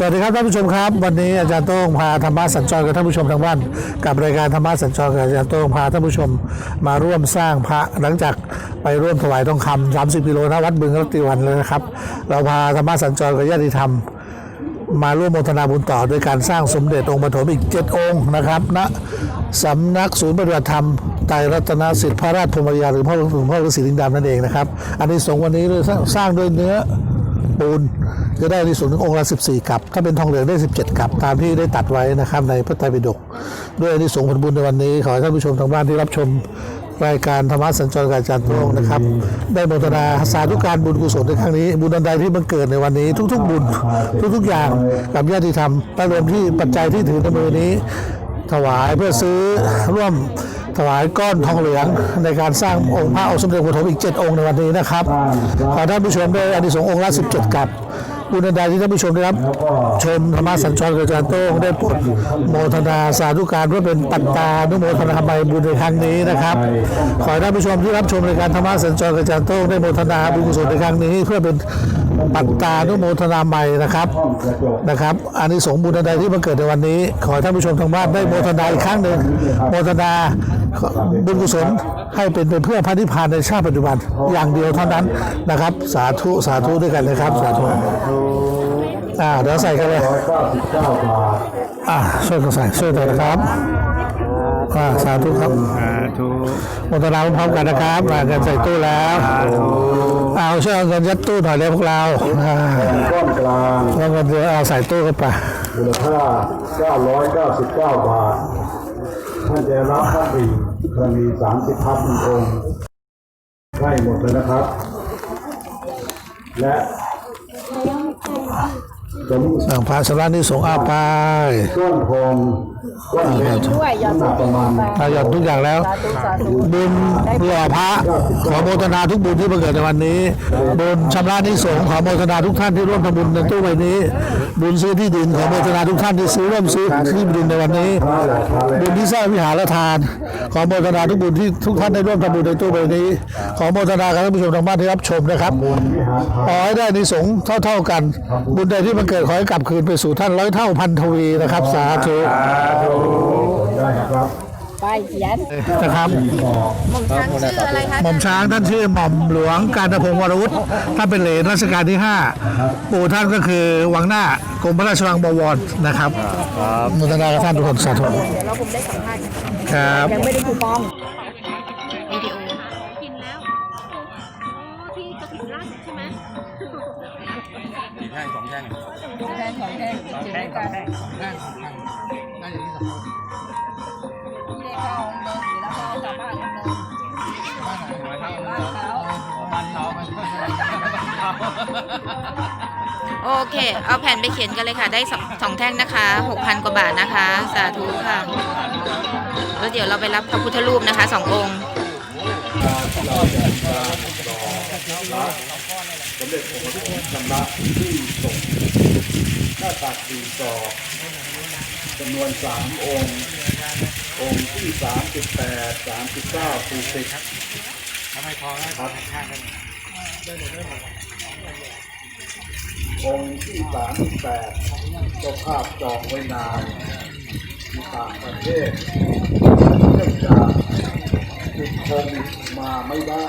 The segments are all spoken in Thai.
สวัสดีครับท่านผู้ชมครับ วันนี้อาจารย์โต้งพาธรรมะสัญจรกับท่านผู้ชมทางบ้าน กับรายการธรรมะสัญจรกับอาจารย์โต้งพาท่านผู้ชมมาร่วมสร้างพระหลังจากไปร่วมถวายทองคำ30กิโลนะวัดบึงรัตติวันเลยนะครับ เราพาธรรมะสัญจรกับญาติธรรม มาร่วมโมทนาบุญต่อโดยการสร้างสมเด็จองค์ปฐมอีก7องค์นะครับณสำนักศูนย์ปฏิบัติธรรมไตรรัตนสิทธิพระราชพรมยาหรือพ่อหลวงพ่อฤาษีลิงดำนั่นเองนะครับอันนี้สงวันนี้เลยสร้างสร้างด้วยเนื้อ ปูน จะได้ในส่วนขององค์ละ 14 กับ ถ้าเป็นทองเหลืองได้ 17 กับ ตามที่ได้ตัดไว้นะครับในพระไตรปิฎกด้วยอานิสงผลบุญในวันนี้ ขอให้ท่านผู้ชมทางบ้านที่รับชมรายการธรรมะสัญจรกับอาจารย์โต้งนะครับ ได้โมทนาสาธุการบุญกุศลในครั้งนี้ บุญอันใดที่บังเกิดในวันนี้ ทุก ๆ บุญ ทุก ๆ อย่างกับญาติธรรมและรวมที่ปัจจัยที่ถือในมือนี้ ถวายเพื่อซื้อร่วม ถวายก้อนทองเหลืองในการสร้างองค์พระองค์สมเด็จพระปฐมอีก 7 องค์ในวันนี้นะครับ ขอท่านผู้ชมได้อานิสงส์องค์ละ 17 กับบุญใดที่ท่านผู้ชมได้รับชมธรรมะสัญจรกับอาจารย์โต้งได้โปรดโมทนาสาธุการเพื่อเป็นปัตตานุโมทนาใบบุญในครั้งนี้นะครับ ขอให้ท่านผู้ชมที่รับชมรายการธรรมะสัญจรกับอาจารย์โต้งได้โมทนาบุญกุศลในครั้งนี้ เพื่อเป็นปัตตานุโมทนาใหม่นะครับนะครับอานิสงส์บุญใดที่มาเกิดในวันนี้ ขอให้ท่านผู้ชมทางบ้านได้โมทนาอีกครั้งหนึ่งโมทนา บุญกุศลให้เป็นไปเพื่อพระนิพพานในชาติปัจจุบันอย่างเดียวเท่านั้นนะครับ สาธุสาธุด้วยกันนะครับ สาธุอ่าเดี๋ยวใส่กันเลยร้อยเก้าสิบเก้าบาทอ่าช่วยกันใส่ช่วยกันนะครับอ่าสาธุครับสาธุโมทนาพร้อมๆกันนะครับมาเงินใส่ตู้แล้วเอาช่วยเอาเงินยัดตู้หน่อยเลยพวกเราอ่าก้อนกลางแล้วเงินเดี๋ยวเอาใส่ตู้เข้าไปมูลค่าเก้าร้อยเก้าสิบเก้าบาท ท่านจะรับพระบิณจะมีสามสิบพันองค์ใกล้หมดเลยนะครับ และสมสั่งพระสำราญที่สงฆ์อาไปก้อนทองก้อนเล็ก ด้วยยอดน้ำหนักประมาณอาหยอดทุกอย่างแล้ว สาธุสาธุบุญหล่อพระขอโมทนาทุกบุญที่มาเกิดในวันนี้บุญชำระหนิสงฆ์ขอโมทนาทุกท่านที่ร่วมทำบุญในตู้ใบนี้ บุญซื้อที่ดินขอโมทนาทุกท่านที่ซื้อร่วมซื้อที่ดินในวันนี้ บุญที่สร้างวิหารทาน ขอโมทนาทุกบุญที่ทุกท่านได้ร่วมทำบุญในตู้ใบนี้ ขอโมทนากับท่านผู้ชมทางบ้านที่รับชมนะครับวิหารทานขอให้ได้ในสงฆ์เท่า ๆกัน บุญใดที่มันเกิดขอให้กลับคืนไปสู่ท่านร้อยเท่าพันทวีนะครับ สาธุได้ครับ ไปเขียนนะครับหม่อมช้างชื่ออะไรคะหม่อมช้างท่านชื่อหม่อมหลวงการพงศ์วรวุฒิท่านเป็นเหลนรัชกาลที่ 5 ปู่ท่านก็คือวังหน้ากรมพระราชวังบวรนะครับมุทนากับท่านทุกคนสาธุเดี๋ยวเราคงได้สัมภาษณ์กันครับยังไม่ได้คูปองวิดีโอกินแล้วอ๋อที่กระถิ่นราชใช่ไหมแท่งสองแท่งแทนของแทนเจ๋งกันที่ได้เข้า โอเค เอาแผ่นไปเขียนกันเลยค่ะ ได้สองสองแท่งนะคะ6,000กว่าบาทนะคะ สาธุค่ะ แล้วเดี๋ยวเราไปรับพระพุทธรูปนะคะสององค์ สมเด็จองค์พระพุทธชำระที่ส่งหน้าตักสี่ศอกจำนวนสามองค์ องค์ที่สามสิบแปดสามสิบเก้าสี่สิบทำไมพอแล้วครับข้างกัน องค์ที่สามแปดเจ้าภาพจองไว้นานที่ต่างประเทศเนื่องจากติดโควิดมาไม่ได้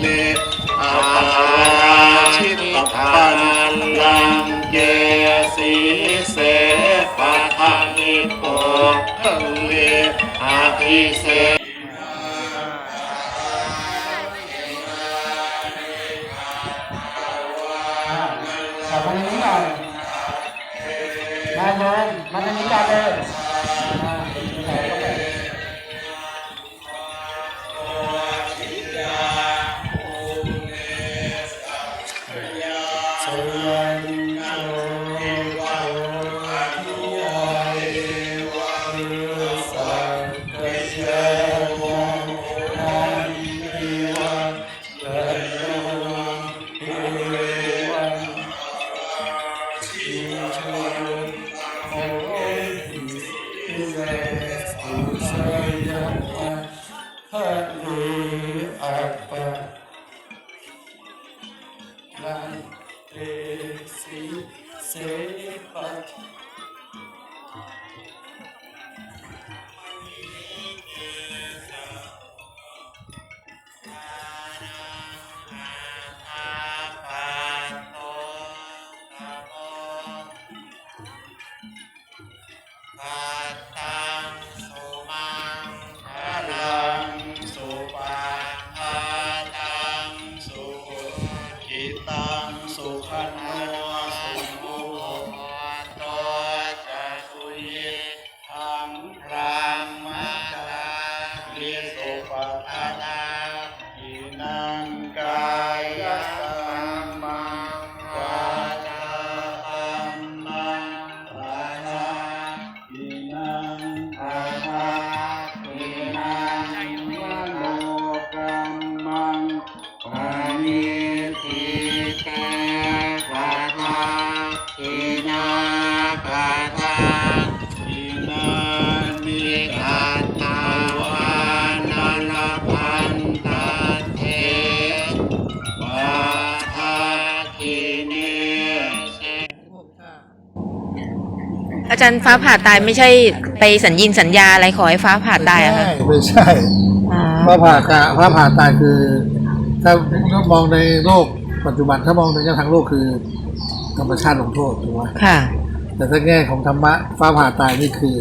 เนอาชิตปันลังเยสีเสปะทานิปตังเลอาภิเสขอนี้มีก่อเลย Hallelujah. is over and out. จารย์ฟ้าผ่าตายไม่ใช่ไปสัญญิงสัญญาอะไรขอให้ฟ้าผ่าตายอะคะไม่ใช่อ๋อพระผ่ากะพระผ่าตายคือ ถ้ามองในโลกปัจจุบันถ้ามองในแง่ทางโลกคือ ธรรมชาติลงโทษถูกไหมค่ะ แต่ถ้าแง่ของธรรมะฟ้าผ่าตายนี่คือ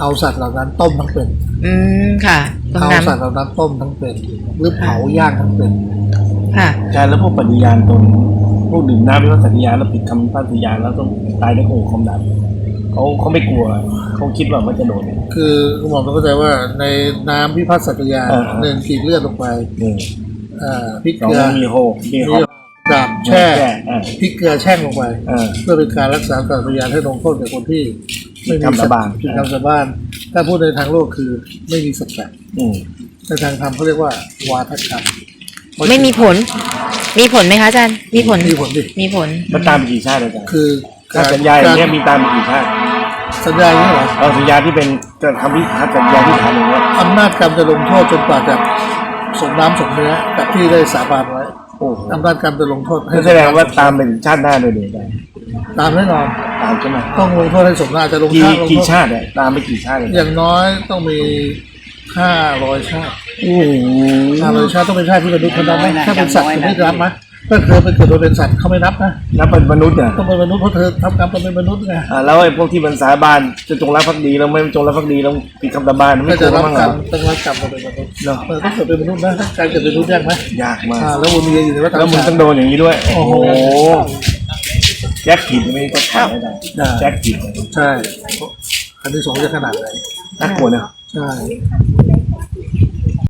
เอาสัตว์เหล่านั้นต้มทั้งเป็น อืมค่ะตรงเอานั้นสัตว์เหล่านั้นต้มทั้งเป็นหรือเผาย่างทั้งเป็นค่ะอาจารย์แล้วพวกปฏิญาณตนพวกดื่มน้ำพิพัฒน์ญาณแล้วผิดคำปฏิญาณแล้วต้องตายด้วยโง่คมดำ เขาเขาไม่กลัว เขาคิดว่ามันจะโดน คือคุณหมอต้องเข้าใจว่าในน้ำพิพัฒน์สัตยาอ่า หนึ่งขีดเลือดลงไปหนึ่งอ่าพริกสองเกลือมีโฮมีมีฮอปดาบแช่อ่าพริกเกลือแช่งลงไป อ่า เพื่อเป็นการรักษาสัตยานให้ลงโทษแก่คนที่ไม่มีผิดคำสาบาน ผิดคำสาบานถ้าพูดในทางโลกคือไม่มีสัจจะอืมในทางธรรมเขาเรียกว่าวาทกรรมไม่มีผล มีผลไหมคะอาจารย์ มีผล มีผลดิ มีผล มันตามไปกี่ชาติอาจารย์คือ ถ้าสัญญาอย่างเนี้ยมีตามไปกี่ชาติสัญญาอย่างนี้เหรอเราสัญญาที่เป็นจะทำพิพัฒน์สัญญาที่ทำอย่างเงี้ยอำนาจกรรมจะลงโทษจนกว่าจะสมน้ำสมเนื้อกับที่ได้สาบานไว้โอ้โหอำนาจกรรมจะลงโทษให้นั่นแสดงว่าตามไปถึงชาติหน้าเลยเด็กตามแน่นอนตามใช่ไหมต้องลงโทษให้สมน้าจะลงกี่โทษลงกี่โทษชาติเนี่ยตามไปกี่ชาติเลยอย่างน้อยต้องมีห้าร้อยชาติโอ้โหห้าร้อยชาติต้องเป็นชาติที่มนุษย์คนนับไหมถ้าเป็นสัตว์จะไม่รับนะ ถ้าเธอเป็นเกิดมาเป็นสัตว์เขาไม่นับนะแล้วเป็นมนุษย์เนี่ยต้องเป็นมนุษย์เพราะเธอทำกรรมตอนเป็นมนุษย์ไงอ่าแล้วไอ้พวกที่มันสาบานจะจงรักภักดีแล้วไม่จงรักภักดีแล้วผิดคำสาบานไม่ก็กลัจะวรับบ้างเหกรรรอ มต้องรับกรรมมาเป็นมนุษย์เนาะเออต้องเกิดเป็นมนุษย์นะถ้าการเกิดเป็นมนุษย์ยากไหมยากมากอ่าแล้ววนเวียนอยู่ในวัฏแล้วมึงจัต้กองรโดนอย่างนี้ด้วย โอ้โหโอ้โหแจ็คผิดไม่ก็ทำไม่ได้ได้แจ็คผิดใช่ อันที่สองจะขนาดไหนน่ากลัวนะใช่